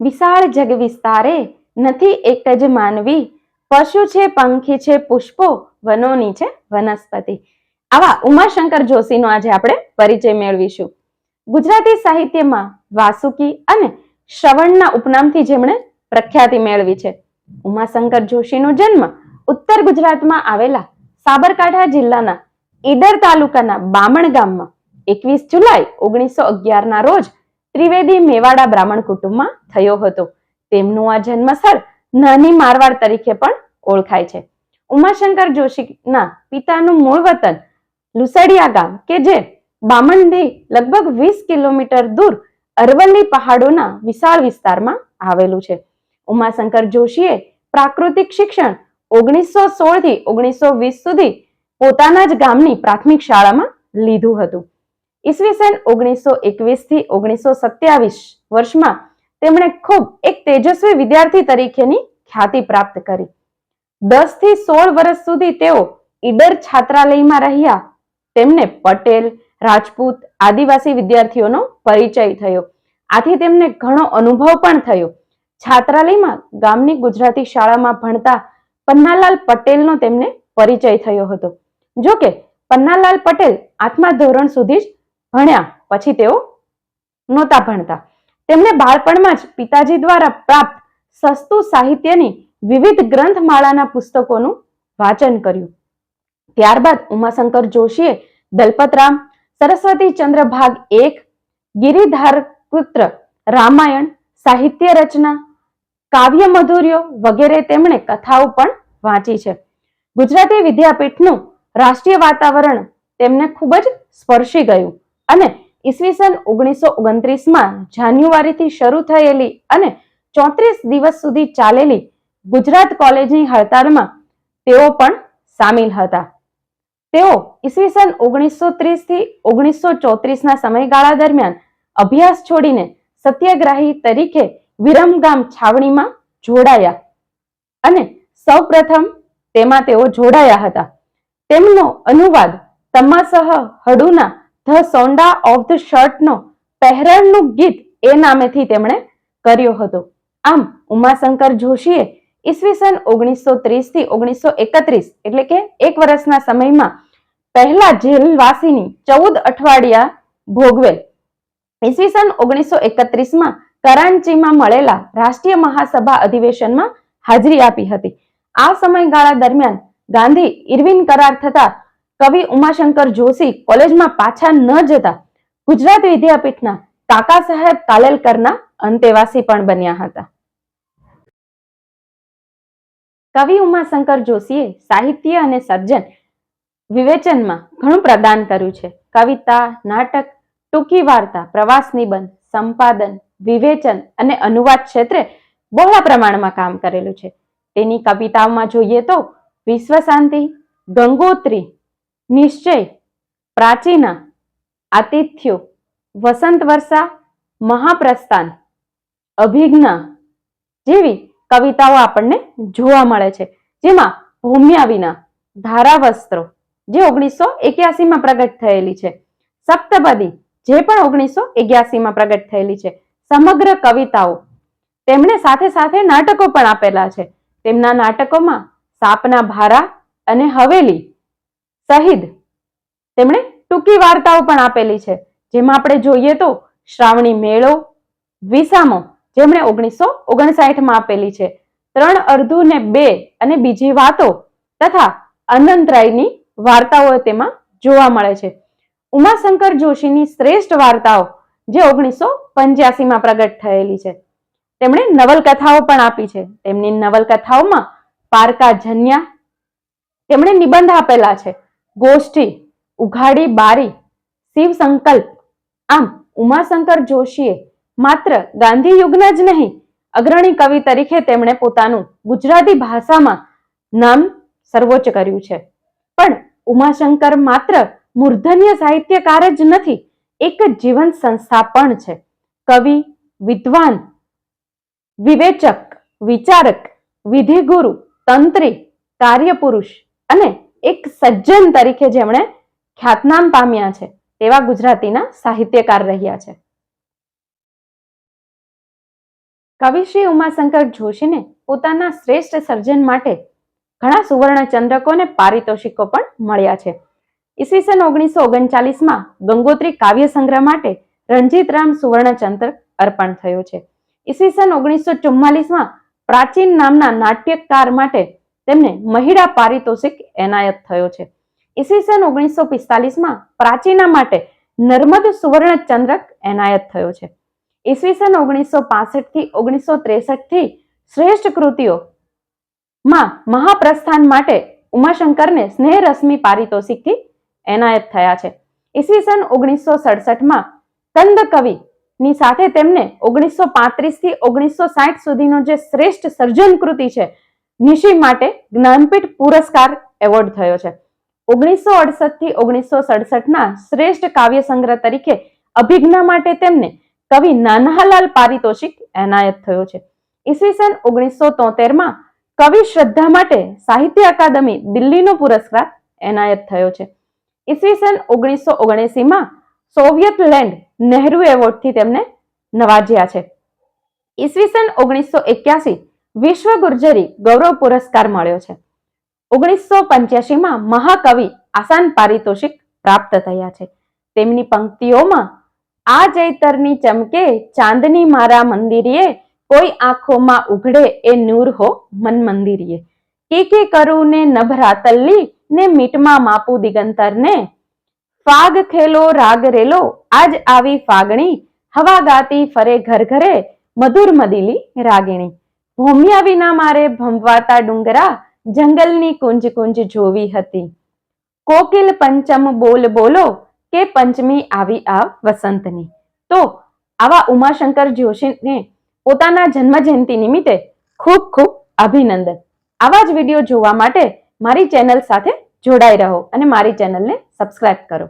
વિશાળ જગ વિસ્તારે નથી એક જ માનવી. પશુ છે, પંખી છે, પુષ્પો, વનોની છે, વનસ્પતિ. આવા ઉમાશંકર જોશીનો આજે આપણે પરિચય મેળવીશું. ગુજરાતી સાહિત્યમાં વાસુકી અને શ્રવણના ઉપનામથી જેમણે પ્રખ્યાતિ મેળવી છે. ઉમાશંકર જોશીનો જન્મ ઉત્તર ગુજરાતમાં આવેલા સાબરકાંઠા જિલ્લાના ઈડર તાલુકાના બામણ ગામમાં એકવીસ જુલાઈ ઓગણીસો અગિયારના રોજ ત્રિવેદી મેવાડા બ્રાહ્મણ કુટુંબમાં થયો હતો. તેમનું આ જન્મસ્થળ નાની મારવાડ તરીકે પણ ઓળખાય છે. ઉમાશંકર જોશીના પિતાનું મૂળ વતન લુસડિયા ગામ, કે જે બામણથી લગભગ વીસ કિલોમીટર દૂર અરવલ્લી પહાડોના વિશાળ વિસ્તારમાં આવેલું છે. ઉમાશંકર જોશીએ પ્રાકૃતિક શિક્ષણ ઓગણીસો સોળથી ઓગણીસો વીસ સુધી પોતાના જ ગામની પ્રાથમિક શાળામાં લીધું હતું. ઈસવીસન ઓગણીસો એકવીસથી ઓગણીસો સત્યાવીસ વર્ષમાં તેમણે ખૂબ એક તેજસ્વી વિદ્યાર્થી તરીકેની ખ્યાતિ પ્રાપ્ત કરી. દસથી સોળ વર્ષ સુધી તેઓ ઈડર છાત્રાલયમાં રહ્યા. તેમને પટેલ, રાજપૂત, આદિવાસી વિદ્યાર્થીઓનો પરિચય થયો. આથી તેમને ઘણો અનુભવ પણ થયો. છાત્રાલયમાં ગામની ગુજરાતી શાળામાં ભણતા પન્નાલાલ પટેલનો તેમને પરિચય થયો હતો. જો કે પન્નાલાલ પટેલ આઠમા ધોરણ સુધી જ ભણ્યા. પછી તેઓ નહોતા ભણતા. તેમણે બાળપણમાં જ પિતાજી દ્વારા પ્રાપ્ત સસ્તું સાહિત્યની વિવિધ ગ્રંથમાળાના પુસ્તકોનું વાંચન કર્યું. ત્યારબાદ ઉમાશંકર જોશીએ દલપતરામ, સરસ્વતી ચંદ્ર ભાગ એક, ગિરિધાર પુત્ર રામાયણ, સાહિત્ય રચના, કાવ્ય મધુર્યો વગેરે તેમણે કથાઓ પણ વાંચી છે. ગુજરાતી વિદ્યાપીઠનું રાષ્ટ્રીય વાતાવરણ તેમને ખૂબ જ સ્પર્શી ગયું. અને ઈસવીસન ઓગણીસો ઓગણત્રીસમાં જાન્યુઆરીથી શરૂ થયેલી અને ચોત્રીસ દિવસ સુધી ચાલેલી ગુજરાત કોલેજની હડતાલમાં તેઓ પણ સામેલ હતા. તેઓ ઈસવીસન ઓગણીસો ત્રીસથી ઓગણીસો ચોત્રીસના સમયગાળા દરમિયાન અભ્યાસ છોડીને સત્યાગ્રાહી તરીકે વિરમગામ છાવણીમાં જોડાયા અને સૌપ્રથમ તેમાં તેઓ જોડાયા હતા. તેમનો અનુવાદ તમાસહ હડુના ધ સોન્ડા ઓફ ધ શર્ટનો પહેરણનું ગીત એ નામેથી તેમણે કર્યો હતો. આમ, ઉમાશંકર જોશીએ ઈસવીસન ઓગણીસો ત્રીસથી ઓગણીસો એકત્રીસ, એટલે કે એક વર્ષના સમયમાં પહેલા જેલવાસીની ચૌદ અઠવાડિયા ભોગવેલ. ઈસવીસન ઓગણીસો એકત્રીસમાં કરાંચીમાં મળેલા રાષ્ટ્રીય મહાસભા અધિવેશનમાં હાજરી આપી હતી. આ સમયગાળા દરમિયાન ગાંધી ઇરવિન કરાર થતા કવિ ઉમાશંકર જોશી કોલેજમાં પાછા ન જતા ગુજરાત વિદ્યાપીઠના કાકા સાહેબ કાલેલકરના અંતેવાસી પણ બન્યા હતા. કવિ ઉમાશંકર જોશીએ સાહિત્ય અને સર્જન વિવેચનમાં ઘણું પ્રદાન કર્યું છે. કવિતા, નાટક, ટૂંકી વાર્તા, પ્રવાસ નિબંધ, સંપાદન, વિવેચન અને અનુવાદ ક્ષેત્રે બહોળા પ્રમાણમાં કામ કરેલું છે. તેની કવિતાઓમાં જોઈએ તો વિશ્વ શાંતિ ગંગોત્રી નિશ્ચય, પ્રાચીના, આતિથ્યો, વસંત વર્ષા, મહાપ્રસ્થાન અભિજ્ઞા જેવી કવિતાઓ આપણને જોવા મળે છે. જેમાં ભૂમ્યા વિના ધારાવસ્ત્રો જે ઓગણીસો એક્યાસીમાં પ્રગટ થયેલી છે. સપ્તપદી જે પણ ઓગણીસો એક્યાસીમાં પ્રગટ થયેલી છે. સમગ્ર કવિતાઓ તેમણે સાથે સાથે નાટકો પણ આપેલા છે. તેમના નાટકોમાં સાપના ભારા અને હવેલી સહિત તેમણે ટૂંકી વાર્તાઓ પણ આપેલી છે. જેમાં આપણે જોઈએ તો શ્રાવણી મેળો, વિસામો, જેમણે ઓગણીસો ઓગણસાઠમાં આપેલી છે. ત્રણ અર્ધુ ને બે અને બીજી વાતો તથા અનંતરાયની વાર્તાઓ તેમાં જોવા મળે છે. ઉમાશંકર જોશીની શ્રેષ્ઠ વાર્તાઓ, જે ઓગણીસો પંચ્યાસીમાં પ્રગટ થયેલી છે. તેમણે નવલકથાઓ પણ આપી છે. તેમની નવલકથાઓમાં પારકા જન્યા તેમણે નિબંધ આપેલા છે. ગોષ્ઠી, ઉઘાડી, બારી, શિવ સંકલ્પ. આમ ઉમાશંકર જોશીએ માત્ર ગાંધી યુગના જ નહીં, અગ્રણી કવિ તરીકે તેમણે પોતાનું ગુજરાતી ભાષામાં નામ સર્વોચ્ચ કર્યું છે. પણ ઉમાશંકર માત્ર મૂર્ધન્ય સાહિત્યકાર જ નથી, એક જીવન સંસ્થા પણ છે. કવિ, વિદ્વાન, વિવેચક, વિચારક, વિધિગુરુ, તંત્રી, કાર્યપુરુષ અને એક સજ્જન તરીકે જેમણે ખ્યાતનામ પામ્યા છે, તેવા ગુજરાતીના સાહિત્યકાર રહ્યા છે. કવિ શ્રી ઉમાશંકર જોશીને પોતાના શ્રેષ્ઠ સર્જન માટે ઘણા સુવર્ણ ચંદ્રકો અને પારિતોષિકો પણ મળ્યા છે. ઈસવીસન ઓગણીસો ઓગણચાલીસમાં ગંગોત્રી કાવ્ય સંગ્રહ માટે રણજીતરામ સુવર્ણ ચંદ્રક અર્પણ થયો છે. ઈસવીસન ઓગણીસો ચુમ્માલીસમાં પ્રાચીન નામના નાટ્યકાર માટે તેમને મહિડા પારિતોષિક એનાયત થયો છે. ઈસવીસન ઓગણીસો પિસ્તાલીસમાં પ્રાચીના માટે નર્મદ સુવર્ણ ચંદ્રક એનાયત થયો છે. ઈસવીસન ઓગણીસો પાસઠથી ઓગણીસો ત્રેસઠથી શ્રેષ્ઠ કૃતિઓ માં મહાપ્રસ્થાન માટે ઉમાશંકરને સ્નેહ રશ્મિ પારિતોષિકથી એનાયત થયા છે. ઈસવીસન ઓગણીસો સડસઠમાં કંદ કવિ ની સાથે તેમને ઓગણીસો પાંત્રીસથી ઓગણીસો સાઠ સુધીનો જે શ્રેષ્ઠ સર્જન કૃતિ છે નિશી માટે જ્ઞાનપીઠ પુરસ્કાર એવોર્ડ થયો છે. ઓગણીસો અડસઠથી ઓગણીસો સડસઠના શ્રેષ્ઠ કાવ્ય સંગ્રહ તરીકે અભિજ્ઞા માટે તેમને કવિ નાનાલાલ પારિતોષિક એનાયત થયો છે. ઈસવીસન ઓગણીસો તોતેરમાં કવિ શ્રદ્ધા માટે સાહિત્ય અકાદમી દિલ્હીનો પુરસ્કાર એનાયત થયો છે. ઈસવીસન ઓગણીસો ઓગણએસીમાં સોવિયત લેન્ડ નહેરુ એવોર્ડથી તેમને નવાજ્યા છે. ઈસવીસન ઓગણીસો એક્યાસી વિશ્વ ગુર્જરી ગૌરવ પુરસ્કાર મળ્યો છે. ઓગણીસો પંચ્યાસીમાં મહાકવિ આસાન પારિતોષિક પ્રાપ્ત થયા છે. તેમની પંક્તિઓમાં, આ જૈતરની ચમકે ચાંદની મારા મંદિરીએ, કોઈ આંખોમાં ઉઘડે એ નૂર હો મન મંદિરીએ. કે કે કરું ને નભરા તલ્લી ને મીટમાં માપુ દિગંતરને. ફાગ ખેલો, રાગ રેલો, આજ આવી ફાગણી, હવા ગાતી ફરે ઘર ઘરે, મધુર મદીલી રાગીણી. ભૂમ્યા વિના મારે ભમવાતા ડુંગરા જંગલની કુંજ કુંજ જોવી હતી. કોકિલ પંચમ બોલ બોલો કે પંચમી આવી આ વસંતની. તો આવા ઉમાશંકર જોશીને પોતાના જન્મ જયંતિ નિમિત્તે ખૂબ ખૂબ અભિનંદન. આવા જ વીડિયો જોવા માટે મારી ચેનલ સાથે જોડાઈ રહો અને મારી ચેનલને સબસ્ક્રાઇબ કરો.